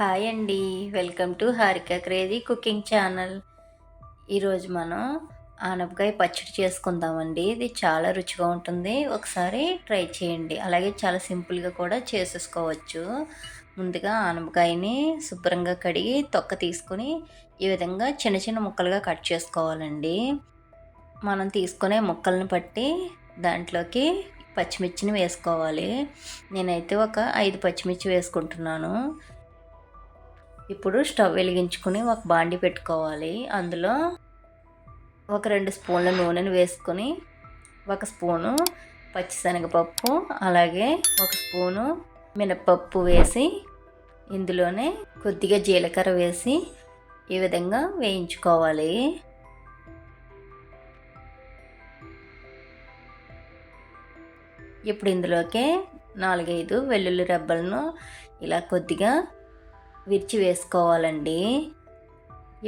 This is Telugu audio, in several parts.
హాయ్ అండి. Welcome to Harika crazy cooking channel. ఈరోజు మనం ఆనపకాయ పచ్చడి చేసుకుందామండి. ఇది చాలా రుచిగా ఉంటుంది. ఒకసారి ట్రై చేయండి. అలాగే చాలా సింపుల్గా కూడా చేసేసుకోవచ్చు. ముందుగా ఆనపకాయని శుభ్రంగా కడిగి తొక్క తీసుకుని ఈ విధంగా చిన్న చిన్న ముక్కలుగా కట్ చేసుకోవాలండి. మనం తీసుకునే ముక్కలను బట్టి దాంట్లోకి పచ్చిమిర్చిని వేసుకోవాలి. నేనైతే ఒక ఐదు పచ్చిమిర్చి వేసుకుంటున్నాను. ఇప్పుడు స్టవ్ వెలిగించుకుని ఒక బాండి పెట్టుకోవాలి. అందులో ఒక రెండు స్పూన్ల నూనెను వేసుకొని ఒక స్పూను పచ్చిశనగపప్పు అలాగే ఒక స్పూను మినపప్పు వేసి ఇందులోనే కొద్దిగా జీలకర్ర వేసి ఈ విధంగా వేయించుకోవాలి. ఇప్పుడు ఇందులోకే నాలుగైదు వెల్లుల్లి రెబ్బలను ఇలా కొద్దిగా విరిచి వేసుకోవాలండి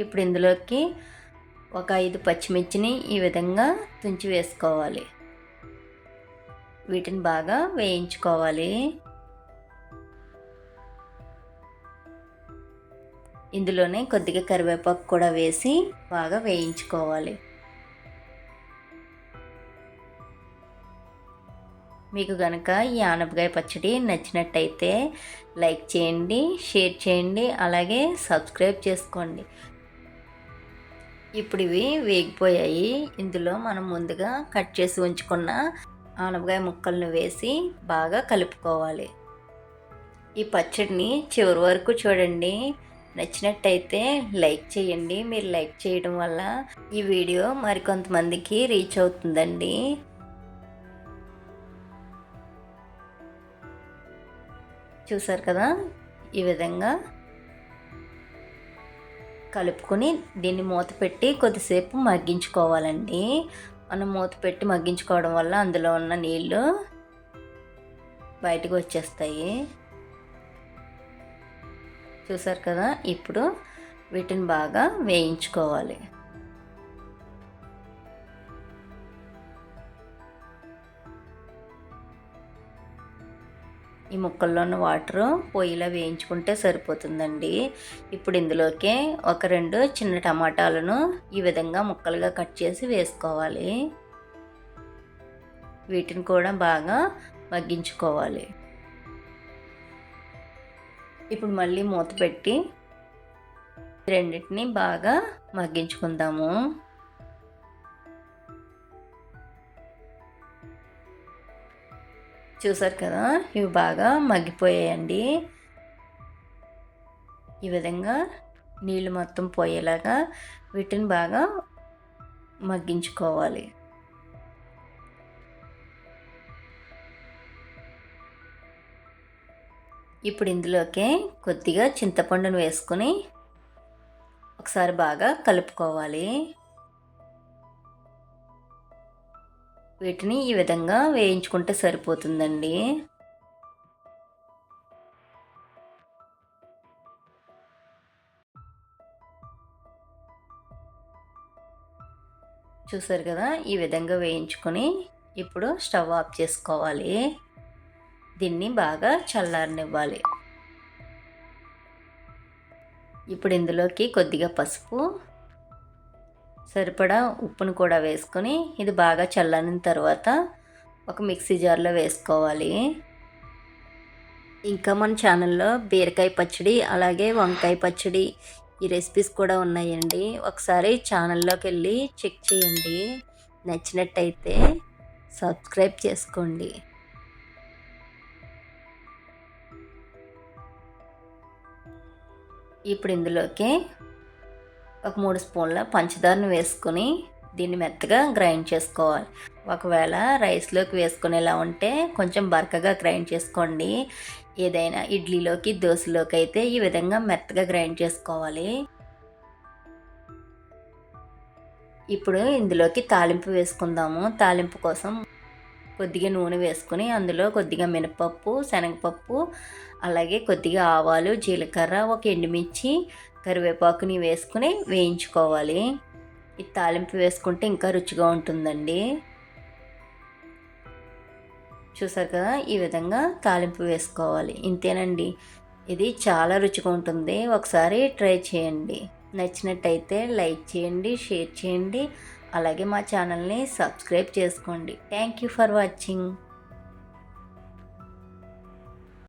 ఇప్పుడు ఇందులోకి ఒక ఐదు పచ్చిమిర్చిని ఈ విధంగా తుంచి వేసుకోవాలి. వీటిని బాగా వేయించుకోవాలి. ఇందులోనే కొద్దిగా కరివేపాకు కూడా వేసి బాగా వేయించుకోవాలి. మీకు కనుక ఈ ఆనపకాయ పచ్చడి నచ్చినట్టయితే లైక్ చేయండి షేర్ చేయండి అలాగే సబ్స్క్రైబ్ చేసుకోండి. ఇప్పుడు ఇవి వేగిపోయాయి. ఇందులో మనం ముందుగా కట్ చేసి ఉంచుకున్న ఆనపకాయ ముక్కలను వేసి బాగా కలుపుకోవాలి. ఈ పచ్చడిని చివరి వరకు చూడండి. నచ్చినట్టయితే లైక్ చేయండి. మీరు లైక్ చేయడం వల్ల ఈ వీడియో మరికొంతమందికి రీచ్ అవుతుందండి. చూసారు కదా? ఈ విధంగా కలుపుకొని దీన్ని మూత పెట్టి కొద్దిసేపు మగ్గించుకోవాలండి. మనం మూత పెట్టి మగ్గించుకోవడం వల్ల అందులో ఉన్న నీళ్ళు బయటకు వచ్చేస్తాయి. చూసారు కదా? ఇప్పుడు వీటిని బాగా వేయించుకోవాలి. ఈ ముక్కల్లో ఉన్న వాటర్ పొయ్యిలో వేయించుకుంటే సరిపోతుందండి. ఇప్పుడు ఇందులోకి ఒక రెండు చిన్న టమాటాలను ఈ విధంగా ముక్కలుగా కట్ చేసి వేసుకోవాలి. వీటిని కూడా బాగా మగ్గించుకోవాలి. ఇప్పుడు మళ్ళీ మూత పెట్టి రెండింటిని బాగా మగ్గించుకుందాము. చూసారు కదా? ఇవి బాగా మగ్గిపోయాయండి. ఈ విధంగా నీళ్ళు మొత్తం పోయేలాగా వీటిని బాగా మగ్గించుకోవాలి. ఇప్పుడు ఇందులోకి కొద్దిగా చింతపండును వేసుకొని ఒకసారి బాగా కలుపుకోవాలి. వీటిని ఈ విధంగా వేయించుకుంటే సరిపోతుందండి. చూసారు కదా? ఈ విధంగా వేయించుకొని ఇప్పుడు స్టవ్ ఆఫ్ చేసుకోవాలి. దీన్ని బాగా చల్లారనివ్వాలి. ఇప్పుడు ఇందులోకి కొద్దిగా పసుపు సరిపడా ఉప్పును కూడా వేసుకొని ఇది బాగా చల్లనిన తర్వాత ఒక మిక్సీ జార్లో వేసుకోవాలి. ఇంకా మన ఛానల్లో బీరకాయ పచ్చడి అలాగే వంకాయ పచ్చడి ఈ రెసిపీస్ కూడా ఉన్నాయండి. ఒకసారి ఛానల్లోకి వెళ్ళి చెక్ చేయండి. నచ్చినట్టయితే సబ్స్క్రైబ్ చేసుకోండి. ఇప్పుడు ఇందులోకి ఒక మూడు స్పూన్ల పంచదారను వేసుకొని దీన్ని మెత్తగా గ్రైండ్ చేసుకోవాలి. ఒకవేళ రైస్లోకి వేసుకునేలా ఉంటే కొంచెం బరకగా గ్రైండ్ చేసుకోండి. ఏదైనా ఇడ్లీలోకి దోశలోకి అయితే ఈ విధంగా మెత్తగా గ్రైండ్ చేసుకోవాలి. ఇప్పుడు ఇందులోకి తాలింపు వేసుకుందాము. తాలింపు కోసం కొద్దిగా నూనె వేసుకుని అందులో కొద్దిగా మినపప్పు శనగపప్పు అలాగే కొద్దిగా ఆవాలు జీలకర్ర ఒక ఎండుమిర్చి కరివేపాకుని వేసుకుని వేయించుకోవాలి. ఈ తాలింపు వేసుకుంటే ఇంకా రుచిగా ఉంటుందండి. చూసారు కదా ఈ విధంగా తాలింపు వేసుకోవాలి. ఇంతేనండి. ఇది చాలా రుచిగా ఉంటుంది. ఒకసారి ట్రై చేయండి. నచ్చినట్టయితే లైక్ చేయండి షేర్ చేయండి. అలాగే మా ఛానల్ని సబ్స్క్రైబ్ చేసుకోండి. Thank you for watching.